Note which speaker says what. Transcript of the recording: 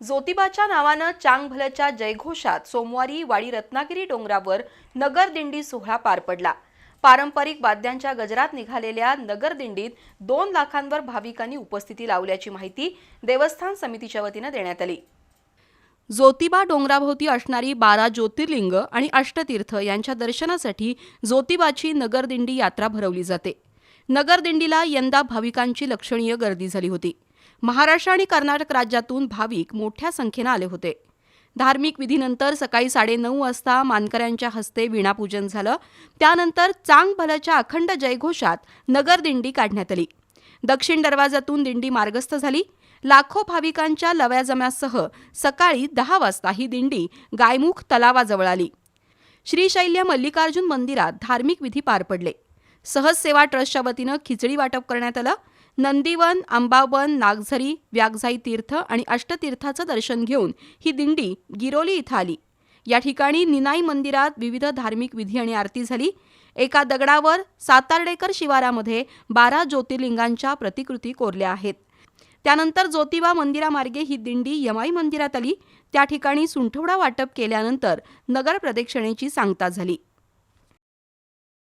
Speaker 1: ज्योतिबाच्या नावानं चांगभलच्या जयघोषात सोमवारी वाडी रत्नागिरी डोंगरावर नगरदिंडी सोहळा पार पडला. पारंपरिक वाद्यांच्या गजरात निघालेल्या नगरदिंडीत दोन लाखांवर भाविकांनी उपस्थिती लावल्याची माहिती देवस्थान समितीच्या वतीनं देण्यात आली. ज्योतिबा डोंगराभोवती असणारी बारा ज्योतिर्लिंग आणि अष्टतीर्थ यांच्या दर्शनासाठी ज्योतिबाची नगरदिंडी यात्रा भरवली जाते. नगरदिंडीला यंदा भाविकांची लक्षणीय गर्दी झाली होती. महाराष्ट्र आणि कर्नाटक राज्यातून भाविक मोठ्या संख्येनं आले होते. धार्मिक विधीनंतर सकाळी साडेनऊ वाजता मानकऱ्यांच्या हस्ते विणापूजन झालं. त्यानंतर चांग अखंड जयघोषात नगरदिंडी काढण्यात आली. दक्षिण दरवाजातून दिंडी मार्गस्थ झाली. लाखो भाविकांच्या लव्याजम्यासह सकाळी दहा वाजता ही दिंडी गायमुख तलावाजवळ आली. श्रीशैल्य मल्लिकार्जुन मंदिरात धार्मिक विधी पार पडले. सहज सेवा ट्रस्टच्या वतीनं खिचडी वाटप करण्यात आलं. नंदीवन आंबावन नागझरी व्यागझाई तीर्थ आणि अष्टतीर्थाचं दर्शन घेऊन ही दिंडी गिरोली इथं आली. या ठिकाणी निनाई मंदिरात विविध धार्मिक विधी आणि आरती झाली. एका दगडावर सातार्डेकर शिवारामध्ये बारा ज्योतिर्लिंगांच्या प्रतिकृती कोरल्या आहेत. त्यानंतर ज्योतिबा मंदिरामार्गे ही दिंडी यमाई मंदिरात आली. त्या ठिकाणी सुंठवडा वाटप केल्यानंतर नगर प्रदक्षिणेची सांगता झाली.